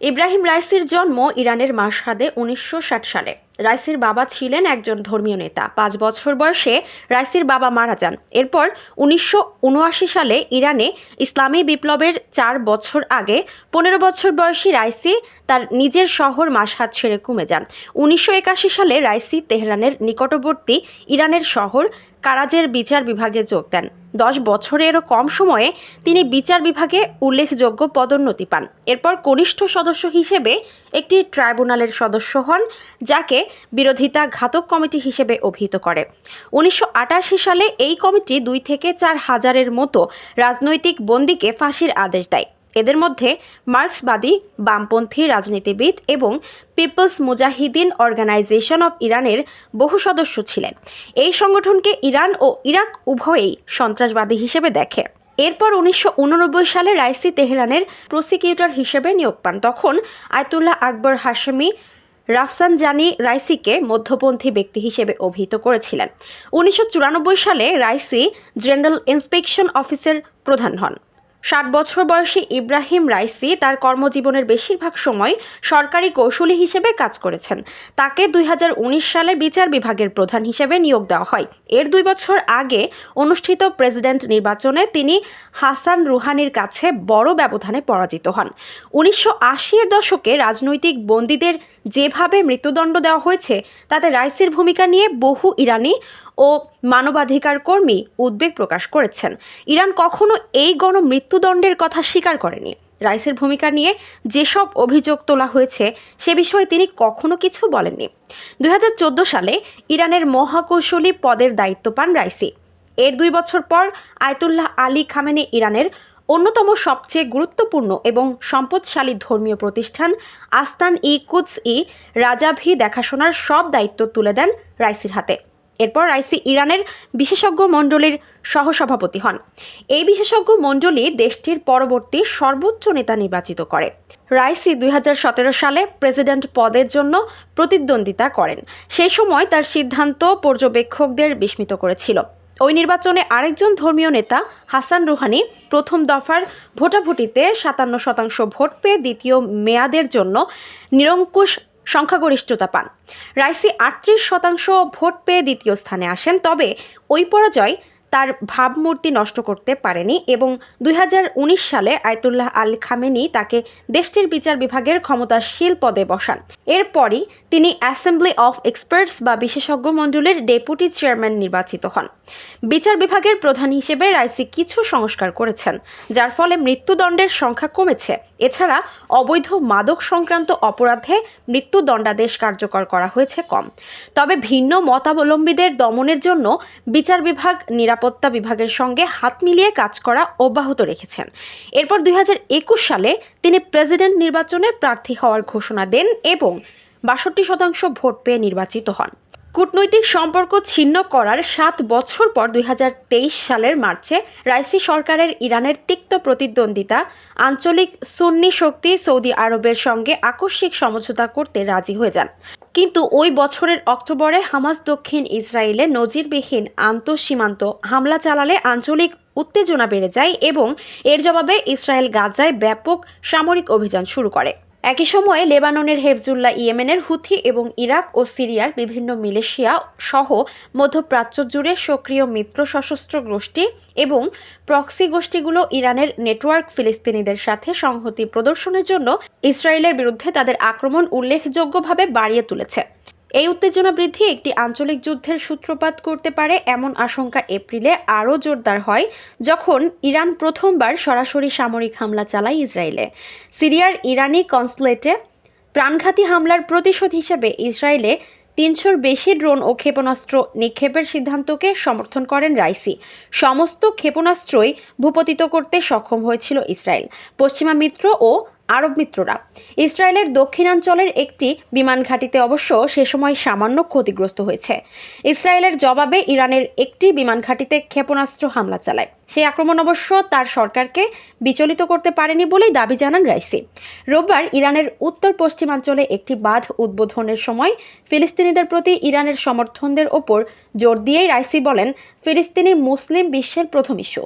ইব্রাহিম রাইসির জন্ম ইরানের মাসহাদে উনিশশো ষাট সালে। রাইসির বাবা ছিলেন একজন ধর্মীয় নেতা। পাঁচ বছর বয়সে রাইসির বাবা মারা যান। এরপর উনিশশো উনআশি সালে ইরানে ইসলামী বিপ্লবের চার বছর আগে পনেরো বছর বয়সী রাইসি তার নিজের শহর মাসহাদ ছেড়ে কমে যান। উনিশশো একাশি সালে রাইসি তেহরানের নিকটবর্তী ইরানের শহর কারাজের বিচার বিভাগে যোগ দেন। দশ বছরেরও কম সময়ে তিনি বিচার বিভাগে উল্লেখযোগ্য পদোন্নতি পান। এরপর কনিষ্ঠ সদস্য হিসেবে একটি ট্রাইব্যুনালের সদস্য হন, যাকে বিরোধিতা ঘাতক কমিটি হিসেবে অভিহিত করে। উনিশশো আঠাশি সালে এই কমিটি দুই থেকে চার হাজারের মতো রাজনৈতিক বন্দীকে ফাঁসির আদেশ দেয়। এদের মধ্যে মার্ক্সবাদী, বামপন্থী রাজনীতিবিদ এবং পিপলস মুজাহিদিন অর্গানাইজেশন অব ইরানের বহু সদস্য ছিলেন। এই সংগঠনকে ইরান ও ইরাক উভয়েই সন্ত্রাসবাদী হিসেবে দেখে। এরপর উনিশশো উননব্বই সালে রাইসি তেহরানের প্রসিকিউটর হিসেবে নিয়োগ পান। তখন আয়তুল্লাহ আকবর হাশেমি রাফসানজানি রাইসিকে মধ্যপন্থী ব্যক্তি হিসেবে অভিহিত করেছিলেন। উনিশশো চুরানব্বই সালে রাইসি জেনারেল ইন্সপেকশন অফিসের প্রধান হন। ষাট বছর বয়সী ইব্রাহিম রাইসি তার কর্মজীবনের বেশিরভাগ সময় সরকারি কৌশলী হিসেবে কাজ করেছেন। তাকে দুই হাজার উনিশ সালে বিচার বিভাগের প্রধান হিসেবে নিয়োগ দেওয়া হয়। এর দুই বছর আগে অনুষ্ঠিত প্রেসিডেন্ট নির্বাচনে তিনি হাসান রুহানির কাছে বড় ব্যবধানে পরাজিত হন। উনিশশো এর দশকে রাজনৈতিক বন্দীদের যেভাবে মৃত্যুদণ্ড দেওয়া হয়েছে, তাতে রাইসির ভূমিকা নিয়ে বহু ইরানি ও মানবাধিকার কর্মী উদ্বেগ প্রকাশ করেছেন। ইরান কখনো এই গণমৃত্যুদণ্ডের কথা স্বীকার করেনি। রাইসের ভূমিকা নিয়ে যেসব অভিযোগ তোলা হয়েছে, সে বিষয়ে তিনি কখনো কিছু বলেননি। দুই হাজার চোদ্দ সালে ইরানের মহাকৌশলী পদের দায়িত্ব পান রাইসি। এর দুই বছর পর আয়তুল্লাহ আলী খামেনে ইরানের অন্যতম সবচেয়ে গুরুত্বপূর্ণ এবং সম্পদশালী ধর্মীয় প্রতিষ্ঠান আস্তান ই কুদস ই রাজাভি দেখাশোনার সব দায়িত্ব তুলে দেন রাইসির হাতে। এরপর রাইসি ইরানের বিশেষজ্ঞ মণ্ডলীর সহসভাপতি হন। এই বিশেষজ্ঞ মণ্ডলী দেশটির পরবর্তী সর্বোচ্চ নেতা নির্বাচিত করে। রাইসি দুই হাজার সতেরো সালে প্রেসিডেন্ট পদের জন্য প্রতিদ্বন্দ্বিতা করেন। সেই সময় তার সিদ্ধান্ত পর্যবেক্ষকদের বিস্মিত করেছিল। ওই নির্বাচনে আরেকজন ধর্মীয় নেতা, হাসান রুহানি, প্রথম দফার ভোটাভুটিতে সাতান্ন শতাংশ ভোট পেয়ে দ্বিতীয় মেয়াদের জন্য নিরঙ্কুশ সংখ্যাগরিষ্ঠতা পান। রাইসি আটত্রিশ শতাংশ ভোট পেয়ে দ্বিতীয় স্থানে আসেন তবে ওই পরাজয় তার ভাবমূর্তি নষ্ট করতে পারেনি এবং দুই হাজার উনিশ সালে আয়তুল্লাহ আল খামেনি তাকে দেশটির বিচার বিভাগের ক্ষমতাশীল পদে বসান। এরপরই তিনি অ্যাসেম্বলি অফ এক্সপার্টস বা বিশেষজ্ঞ মণ্ডলের ডেপুটি চেয়ারম্যান নির্বাচিত হন। বিচার বিভাগের প্রধান হিসেবে রাইসি কিছু সংস্কার করেছেন, যার ফলে মৃত্যুদণ্ডের সংখ্যা কমেছে। এছাড়া অবৈধ মাদক সংক্রান্ত অপরাধে মৃত্যুদণ্ডাদেশ কার্যকর করা হয়েছে কম। তবে ভিন্ন মতাবলম্বীদের দমনের জন্য বিচার বিভাগ নিরাপত্তা বিভাগের সঙ্গে হাত মিলিয়ে কাজ করা অব্যাহত রেখেছেন। এরপর দুই হাজার একুশ সালে তিনি প্রেসিডেন্ট নির্বাচনে প্রার্থী হওয়ার ঘোষণা দেন এবং বাষট্টি শতাংশ ভোট পেয়ে নির্বাচিত হন। কূটনৈতিক সম্পর্ক ছিন্ন করার সাত বছর পর দু হাজার তেইশ সালের মার্চে রাইসি সরকারের ইরানের তিক্ত প্রতিদ্বন্দ্বিতা, আঞ্চলিক সুন্নি শক্তি সৌদি আরবের সঙ্গে আকস্মিক সমঝোতা করতে রাজি হয়ে যান। কিন্তু ওই বছরের অক্টোবরে হামাস দক্ষিণ ইসরায়েলে নজিরবিহীন আন্তঃসীমান্ত হামলা চালালে আঞ্চলিক উত্তেজনা বেড়ে যায় এবং এর জবাবে ইসরায়েল গাজায় ব্যাপক সামরিক অভিযান শুরু করে। একই সময়ে লেবাননের হেফজুল্লাহ ইয়েমেনের হুথি এবং ইরাক ও সিরিয়ার বিভিন্ন মিলেশিয়া সহ মধ্যপ্রাচ্য জুড়ে সক্রিয় মিত্র সশস্ত্র গোষ্ঠী এবং প্রক্সি গোষ্ঠীগুলো ইরানের নেটওয়ার্ক ফিলিস্তিনিদের সাথে সংহতি প্রদর্শনের জন্য ইসরায়েলের বিরুদ্ধে তাদের আক্রমণ উল্লেখযোগ্যভাবে বাড়িয়ে তুলেছে। এই উত্তেজনা বৃদ্ধি একটি আঞ্চলিক যুদ্ধের সূত্রপাত করতে পারে, এমন আশঙ্কা এপ্রিলে আরও জোরদার হয়, যখন ইরান প্রথমবার সরাসরি সামরিক হামলা চালায় ইসরায়েলে। সিরিয়ার ইরানি কনসুলেটে প্রাণঘাতী হামলার প্রতিশোধ হিসেবে ইসরায়েলে তিনশোর বেশি ড্রোন ও ক্ষেপণাস্ত্র নিক্ষেপের সিদ্ধান্তকে সমর্থন করেন রাইসি। সমস্ত ক্ষেপণাস্ত্রই ভূপতিত করতে সক্ষম হয়েছিল ইসরায়েল। পশ্চিমা মিত্র ও আরব মিত্ররা। ইসরায়েলের দক্ষিণাঞ্চলের একটি বিমান ঘাঁটিতে অবশ্য সে সময় সামান্য ক্ষতিগ্রস্ত হয়েছে। ইসরায়েলের জবাবে ইরানের একটি বিমান ঘাঁটিতে ক্ষেপণাস্ত্র হামলা চালায়। সেই আক্রমণ অবশ্য তার সরকারকে বিচলিত করতে পারেনি বলেই দাবি জানান রাইসি। রোববার ইরানের উত্তর পশ্চিমাঞ্চলে একটি বাঁধ উদ্বোধনের সময় ফিলিস্তিনিদের প্রতি ইরানের সমর্থনদের ওপর জোর দিয়েই রাইসি বলেন, ফিলিস্তিনি মুসলিম বিশ্বের প্রথম ইস্যু।